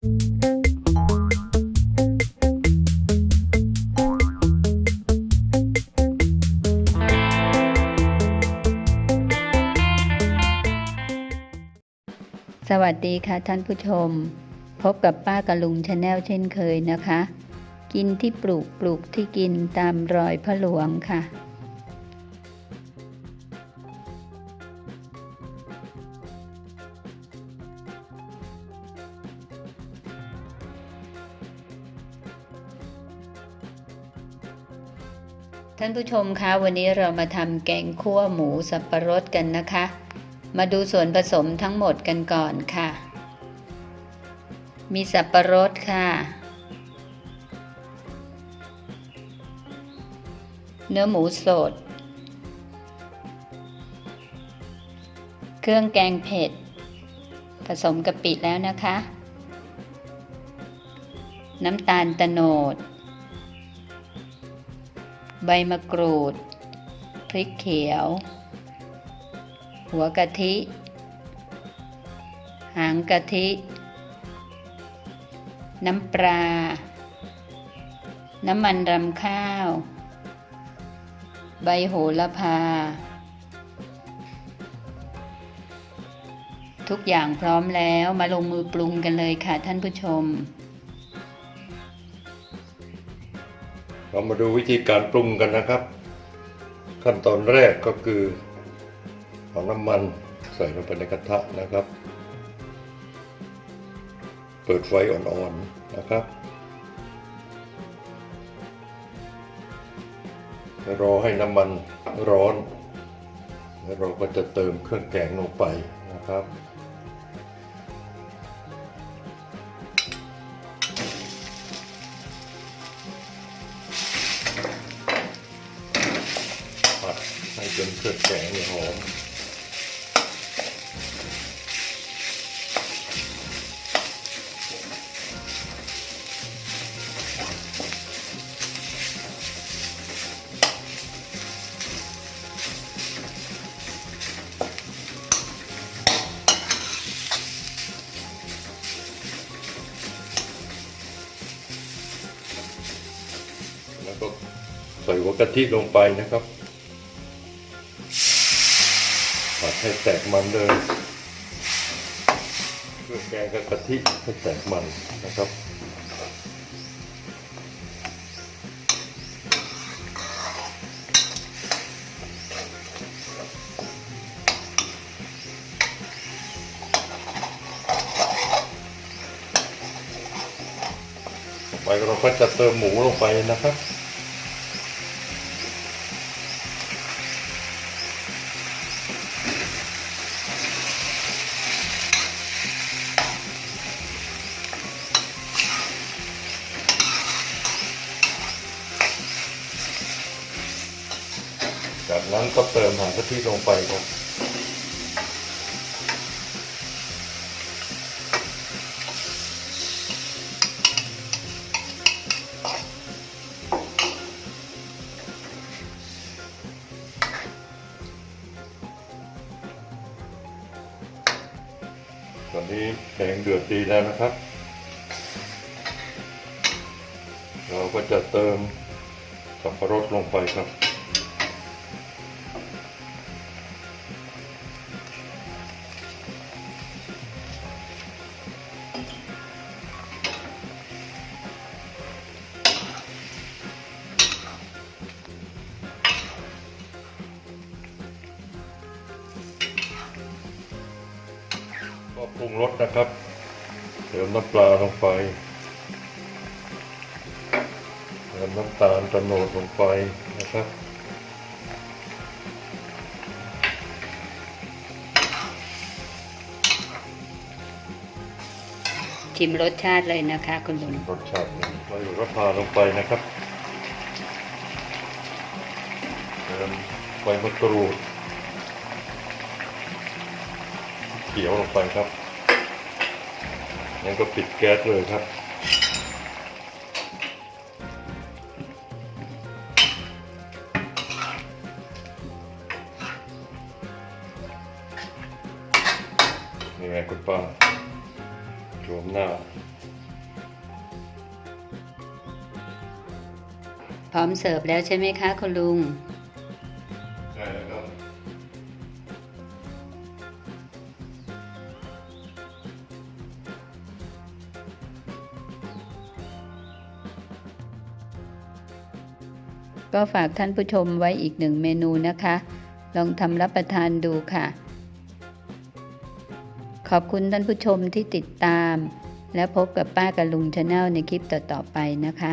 สวัสดีค่ะท่านผู้ชม พบกับป้ากะลุงชาแนลเช่นเคยนะคะ กินที่ปลูกปลูกที่กินตามรอยพระหลวงค่ะ ท่านผู้ชมคะวันนี้เรามาทำแกงคั่วหมูสับปะรดกันนะคะ มาดูส่วนผสมทั้งหมดกันก่อนค่ะ มีสับปะรดค่ะ เนื้อหมูสด เครื่องแกงเผ็ด ผสมกะปิแล้วนะคะ น้ำตาลตะโนด ใบมะกรูด พริกเขียว หัวกะทิ หางกะทิ น้ำปลา น้ำมันรำข้าว ใบโหระพา ทุกอย่างพร้อมแล้วมาลงมือปรุงกันเลยค่ะท่านผู้ชม เรามาดูวิธีการปรุงกันนะครับ ขั้นตอนแรกก็คือเอาน้ำมันใส่ลงไปในกระทะนะครับ เปิดไฟอ่อนๆนะครับรอให้น้ำมันร้อน แล้วเราก็จะเติมเครื่องแกงลงไปนะครับ จนเครื่องแกงเนี่ยหอมแล้วก็ใส่หัวกะทิลงไปนะครับ ให้แตกมันเลยเครื่องแกงกับกะทิให้แตกมันนะครับไปเราก็จะเติมหมูลงไปนะครับ จากนั้นก็เติมหางกะทิลงไปครับ ตอนนี้แกงเดือดดีแล้วนะครับ เราก็จะเติมสับปะรดลงไปครับ ก็ปรุงรสนะครับ เติมน้ำปลาลงไป เติมน้ำตาลตะโนดลงไปนะครับชิมรสชาติเลยนะคะ คุณลุงรสชาติเราอยู่รสพาลงไปนะครับเติมใบมะกรูด เขียวลงไปครับงั้นก็ปิดแก๊สเลยครับ นี่ไงคุณป้าโวมหน้าพร้อมเสิร์ฟแล้วใช่ไหมคะ คุณลุงใช่แล้ว ก็ฝากท่านผู้ชมไว้อีกหนึ่งเมนูนะคะ ลองทำรับประทานดูค่ะ ขอบคุณท่านผู้ชมที่ติดตาม และพบกับป้ากับลุงชาแนลในคลิปต่อๆไปนะคะ